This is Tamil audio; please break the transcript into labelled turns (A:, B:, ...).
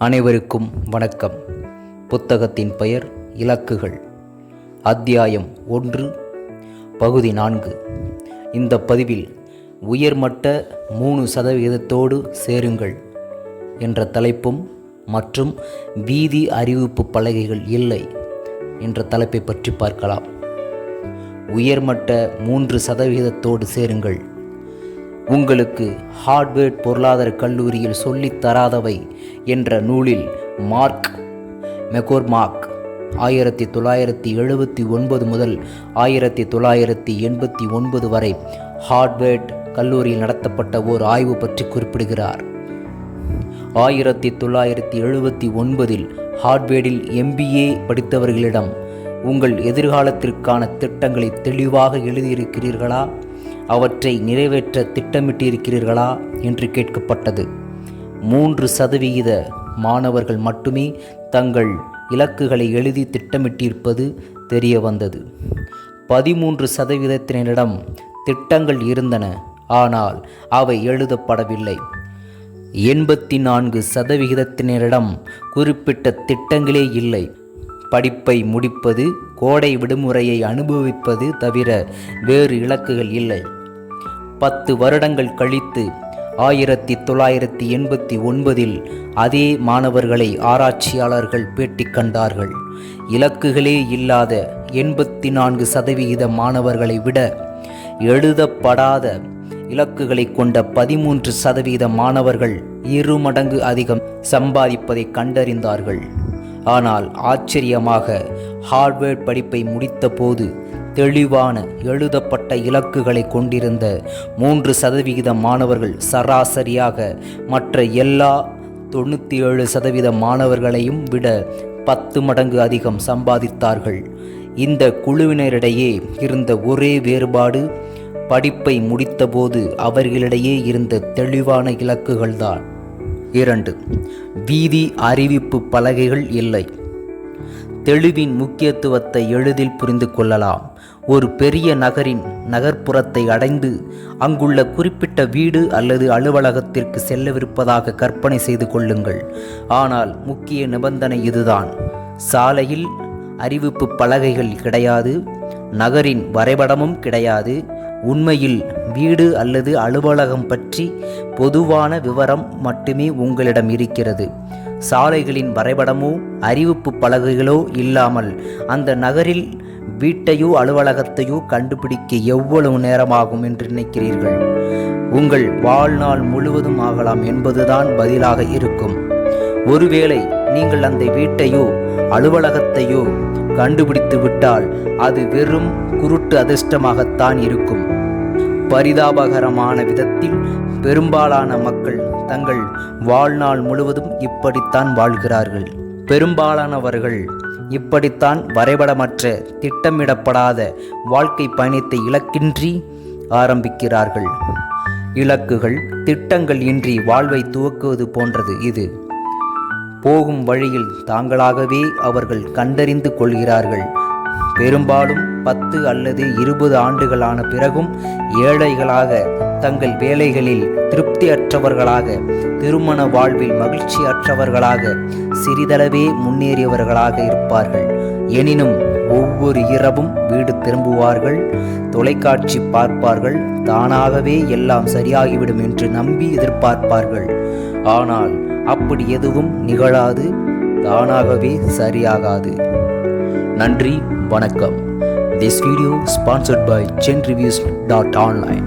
A: அனைவருக்கும் வணக்கம். புத்தகத்தின் பெயர் இலக்குகள். அத்தியாயம் ஒன்று பகுதி நான்கு. இந்த பதிவில் உயர்மட்ட மூணு சதவிகிதத்தோடு சேருங்கள் என்ற தலைப்பும் மற்றும் வீதி அறிவிப்பு பலகைகள் இல்லை என்ற தலைப்பை பற்றி பார்க்கலாம். உயர்மட்ட மூன்று சதவிகிதத்தோடு சேருங்கள். உங்களுக்கு ஹார்ட்வேர்ட் பொருளாதார கல்லூரியில் சொல்லித் தராதவை என்ற நூலில் மார்க் மெகோர்மார்க் ஆயிரத்தி தொள்ளாயிரத்தி எழுபத்தி ஒன்பது முதல் ஆயிரத்தி தொள்ளாயிரத்தி எண்பத்தி ஒன்பது வரை ஹார்ட்வேர்ட் கல்லூரியில் நடத்தப்பட்ட ஓர் ஆய்வு பற்றி குறிப்பிடுகிறார். ஆயிரத்தி தொள்ளாயிரத்தி எழுபத்தி ஒன்பதில் ஹார்ட்வேர்டில் எம்பிஏ படித்தவர்களிடம் உங்கள் எதிர்காலத்திற்கான திட்டங்களை தெளிவாக எழுதியிருக்கிறீர்களா? அவற்றை நிறைவேற்ற திட்டமிட்டிருக்கிறீர்களா என்று கேட்கப்பட்டது. மூன்று சதவிகித மாணவர்கள் மட்டுமே தங்கள் இலக்குகளை எழுதி திட்டமிட்டிருப்பது தெரிய வந்தது பதிமூன்று சதவீதத்தினரிடம் திட்டங்கள் இருந்தன ஆனால் அவை எழுதப்படவில்லை. எண்பத்தி நான்கு சதவிகிதத்தினரிடம் குறிப்பிட்ட திட்டங்களே இல்லை. படிப்பை முடிப்பது கோடை விடுமுறையை அனுபவிப்பது தவிர வேறு இலக்குகள் இல்லை. பத்து வருடங்கள் கழித்து ஆயிரத்தி தொள்ளாயிரத்தி எண்பத்தி ஒன்பதில் அதே மாணவர்களை ஆராய்ச்சியாளர்கள் பேட்டி கண்டார்கள். இலக்குகளே இல்லாத எண்பத்தி நான்கு சதவிகித மாணவர்களை விட எழுதப்படாத இலக்குகளை கொண்ட பதிமூன்று சதவீத மாணவர்கள் இரு மடங்கு அதிகம் சம்பாதிப்பதை கண்டறிந்தார்கள். ஆனால் ஆச்சரியமாக ஹார்ட்வேர்ட் படிப்பை முடித்தபோது தெளிவான எழுதப்பட்ட இலக்குகளை கொண்டிருந்த மூன்று சதவிகித மாணவர்கள் சராசரியாக மற்ற எல்லா தொண்ணூற்றி ஏழு சதவீத மாணவர்களையும் விட பத்து மடங்கு அதிகம் சம்பாதித்தார்கள். இந்த குழுவினரிடையே இருந்த ஒரே வேறுபாடு படிப்பை முடித்தபோது அவர்களிடையே இருந்த தெளிவான இலக்குகள்தான். இரண்டு வீதி அறிவிப்பு பலகைகள் இல்லை. தெளிவின் முக்கியத்துவத்தை எளிதில் புரிந்து கொள்ளலாம். ஒரு பெரிய நகரின் நகர்ப்புறத்தை அடைந்து அங்குள்ள குறிப்பிட்ட வீடு அல்லது அலுவலகத்திற்கு செல்லவிருப்பதாக கற்பனை செய்து கொள்ளுங்கள். ஆனால் முக்கிய நிபந்தனை இதுதான். சாலையில் அறிவிப்பு பலகைகள் கிடையாது. நகரின் வரைபடமும் கிடையாது. உண்மையில் வீடு அல்லது அலுவலகம் பற்றி பொதுவான விவரம் மட்டுமே உங்களிடம் இருக்கிறது. சாலைகளின் வரைபடமோ அறிவிப்பு பலகைகளோ இல்லாமல் அந்த நகரில் வீட்டையோ அலுவலகத்தையோ கண்டுபிடிக்க எவ்வளவு நேரமாகும் என்று நினைக்கிறீர்கள்? உங்கள் வாழ்நாள் முழுவதும் ஆகலாம் என்பதுதான் பதிலாக இருக்கும். ஒருவேளை நீங்கள் அந்த வீட்டையோ அலுவலகத்தையோ கண்டுபிடித்து விட்டால் அது வெறும் குருட்டு அதிர்ஷ்டமாகத்தான் இருக்கும். பரிதாபகரமான விதத்தில் பெரும்பாலான மக்கள் தங்கள் வாழ்நாள் முழுவதும் இப்படித்தான் வாழ்கிறார்கள். பெரும்பாலானவர்கள் இப்படித்தான் வரைபடமற்ற திட்டமிடப்படாத வாழ்க்கை பயணத்தை இலக்கின்றி ஆரம்பிக்கிறார்கள். இலக்குகள் திட்டங்கள் இன்றி வாழ்வை துவக்குவது போன்றது இது. போகும் வழியில் தாங்களாகவே அவர்கள் கண்டறிந்து கொள்கிறார்கள். பெரும்பாலும் பத்து அல்லது இருபது ஆண்டுகளான பிறகும் ஏழைகளாக தங்கள் வேலைகளில் திருப்தியற்றவர்களாக திருமண வாழ்வில் மகிழ்ச்சியற்றவர்களாக சிறிதளவே முன்னேறியவர்களாக இருப்பார்கள். எனினும் ஒவ்வொரு இரவும் வீடு திரும்புவார்கள் தொலைக்காட்சி பார்ப்பார்கள் தானாகவே எல்லாம் சரியாகிவிடும் என்று நம்பி எதிர்பார்ப்பார்கள். ஆனால் அப்படி எதுவும் நிகழாது தானாகவே சரியாகாது. நன்றி வணக்கம். This video sponsored by Chen reviews dot online